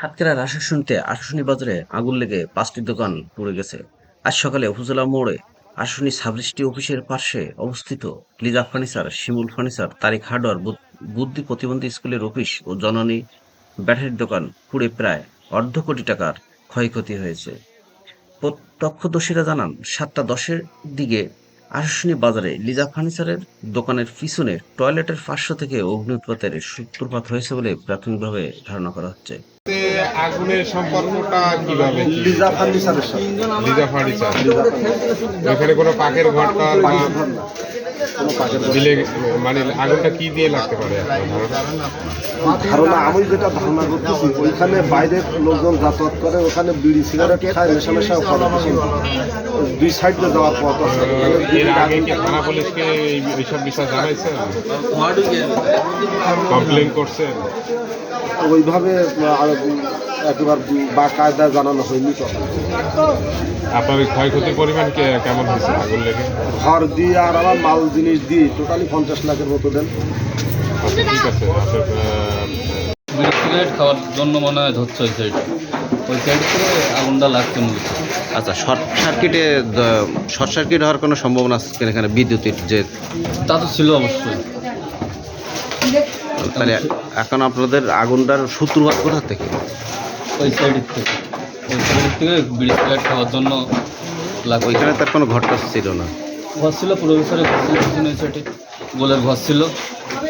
সাতক্ষীরার আশাশুনিতে আশাশুনি বাজারে আগুন লেগে পাঁচটি দোকান পুড়ে গেছে। আজ সকালে উপজেলা মোড়ে আশাশুনি সাবরেজিস্ট্রি অফিসের পাশে অবস্থিত Liza furniture, Shimul furniture, Tarik hardware, বুদ- বুদ্ধি প্রতিবন্ধী স্কুলের অফিস ও জননী ব্যাটারির দোকান পুড়ে প্রায় অর্ধ কোটি টাকার ক্ষয়ক্ষতি হয়েছে। প্রত্যক্ষদর্শীরা জানান, সাতটা দশের দিকে আশাশুনি বাজারে লিজা ফার্নিচারের দোকানের পিছনে টয়লেটের পার্শ্ব থেকে অগ্নি উৎপাতের সূত্রপাত হয়েছে বলে প্রাথমিকভাবে ধারণা করা হচ্ছে। আগুনের সম্পর্কটা কীভাবে? লিজা ফার্নিচারের সাথে। লিজা ফার্নিচার। এখানে কোনো পাকের ঘর দিলে মানে আগুনটা কি দিয়ে লাগতে পারে ধারণা আমি যেটা ধারণা করতেছি ওইখানে বাইরের লোকজন যাতায়াত করে ওখানে বিড়ি সিগারেট খায় নেশা করে দুই সাইড দিয়ে যাওয়ার পথ আছে। এর আগে কি থানা পুলিশকে এইসব বিষয় জানাইছেন কমপ্লেন করছেন? ওইভাবে আর একেবারে বা কায়দা জানানো হয়নি আপনার ক্ষয়ক্ষতির পরিমাণ কেমন হয়েছে আগুন লেগে? ঘর দিয়ে আর আমার মাল জিনিস দিয়ে টোটালি পঞ্চাশ লাখের মতো দেন। ঠিক আছে সিগারেট খাওয়ার জন্য মনে হয় ধরছে ওই সাইড ওই সাইড থেকে আগুনটা লাগছে মূলত। আচ্ছা শর্ট সার্কিটে শর্ট সার্কিট হওয়ার কোনো সম্ভাবনা আছে এখানে বিদ্যুতের যে তা তো ছিল অবশ্যই। তাহলে এখন আপনাদের আগুনটার সূত্রপাত কোথা থেকে? ওই সাইডের থেকে। ওই সাইডের থেকে বিড়ি সিগারেট খাওয়ার জন্য ওইখানে তার কোনো ঘরটা ছিল না। ঘর ছিল পুরো ভিতরে ঘর ছিল পিছনে ওই গোলের ঘর ছিল।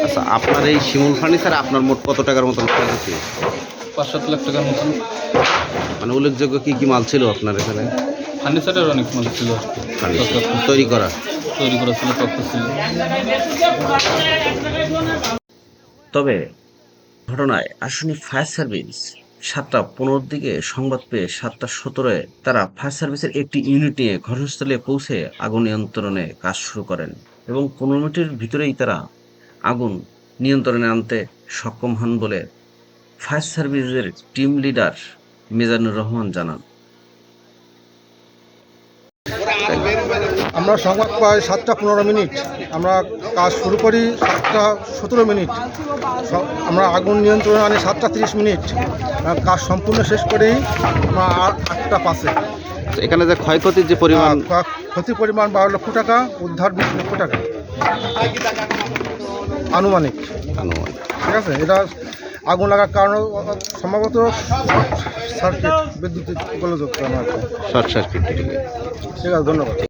আচ্ছা আপনার এই শিমুল ফার্নিচার আপনার মোট কত টাকার মতন ক্ষয়ক্ষতি পাঁচ সাত লাখ টাকার মতন। মানে উল্লেখযোগ্য কি কি মাল ছিল আপনার এখানে? ফার্নিচারের অনেক মাল ছিল। তৈরি করা? তৈরি করা ছিল তক্তা ছিল। তবে ঘটনায় আসনি ফায়ার সার্ভিস। সাতটা পনেরোর দিকে সংবাদ পেয়ে সাতটা সতেরোয় তারা ফায়ার সার্ভিসের একটি ইউনিট নিয়ে ঘটনাস্থলে পৌঁছে আগুন নিয়ন্ত্রণে কাজ শুরু করেন এবং পনেরো মিনিটের ভিতরেই তারা আগুন নিয়ন্ত্রণে আনতে সক্ষম হন বলে ফায়ার সার্ভিসের টিম লিডার মিজানুর রহমান জানান। আমরা সংবাদ পাই সাতটা পনেরো মিনিট। আমরা কাজ শুরু করি সাতটা সতেরো মিনিট। আমরা আগুন নিয়ন্ত্রণে আনি সাতটা তিরিশ মিনিট। কাজ সম্পূর্ণ শেষ করেই আমরা আটটা পাশে। এখানে যে ক্ষয়ক্ষতির যে পরিমাণ ক্ষতির পরিমাণ বারো লক্ষ টাকা উদ্ধার বিশ লক্ষ টাকা। আনুমানিক। আনুমানিক। ঠিক আছে? এটা আগুন লাগার কারণ সম্ভবত সার্কিট বিদ্যুৎ গোলযোগ। শর্ট সার্কিট ঠিক আছে ধন্যবাদ।